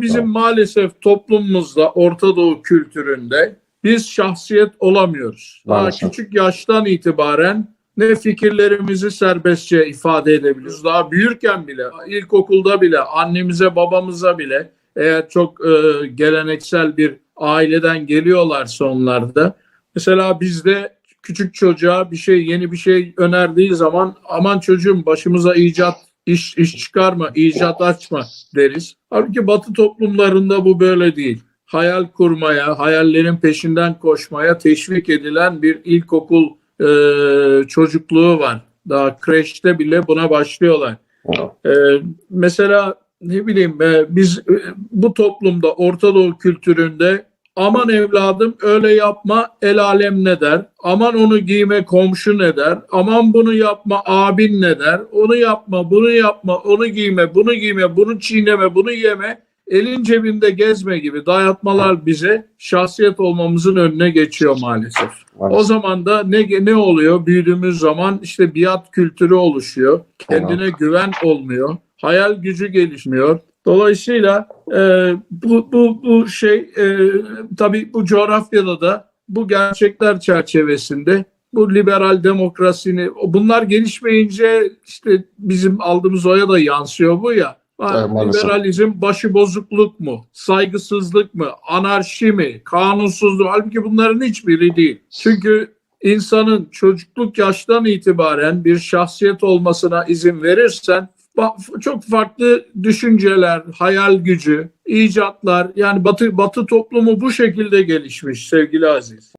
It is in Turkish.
Bizim maalesef toplumumuzda, Orta Doğu kültüründe biz şahsiyet olamıyoruz. Daha Maalesef. küçük yaştan itibaren ne fikirlerimizi serbestçe ifade edebiliyoruz. Daha büyürken bile, ilkokulda bile, annemize, babamıza bile eğer çok e, geleneksel bir aileden geliyorlarsa onlar da mesela bizde küçük çocuğa bir şey yeni bir şey önerdiği zaman aman çocuğum başımıza icat iş iş çıkarma, icat açma deriz. Halbuki Batı toplumlarında bu böyle değil. Hayal kurmaya, hayallerin peşinden koşmaya teşvik edilen bir ilkokul e, çocukluğu var. Daha kreşte bile buna başlıyorlar. Ee, mesela ne bileyim e, biz e, bu toplumda Orta Doğu kültüründe aman evladım öyle yapma el alem ne der? Aman onu giyme komşu ne der? Aman bunu yapma abin ne der? Onu yapma bunu yapma onu giyme bunu giyme bunu çiğneme bunu yeme elin cebinde gezme gibi dayatmalar bize şahsiyet olmamızın önüne geçiyor maalesef. O zaman da ne ne oluyor? Büyüdüğümüz zaman işte biat kültürü oluşuyor. Kendine güven olmuyor. Hayal gücü gelişmiyor. Dolayısıyla e, bu, bu, bu şey e, tabii bu coğrafyada da bu gerçekler çerçevesinde bu liberal demokrasini bunlar gelişmeyince işte bizim aldığımız oya da yansıyor bu ya. Evet, liberalizm başıbozukluk mu? Saygısızlık mı? Anarşi mi? Kanunsuzluk? Halbuki bunların hiçbiri değil. Çünkü insanın çocukluk yaştan itibaren bir şahsiyet olmasına izin verirsen çok farklı düşünceler, hayal gücü, icatlar yani Batı Batı toplumu bu şekilde gelişmiş sevgili Aziz.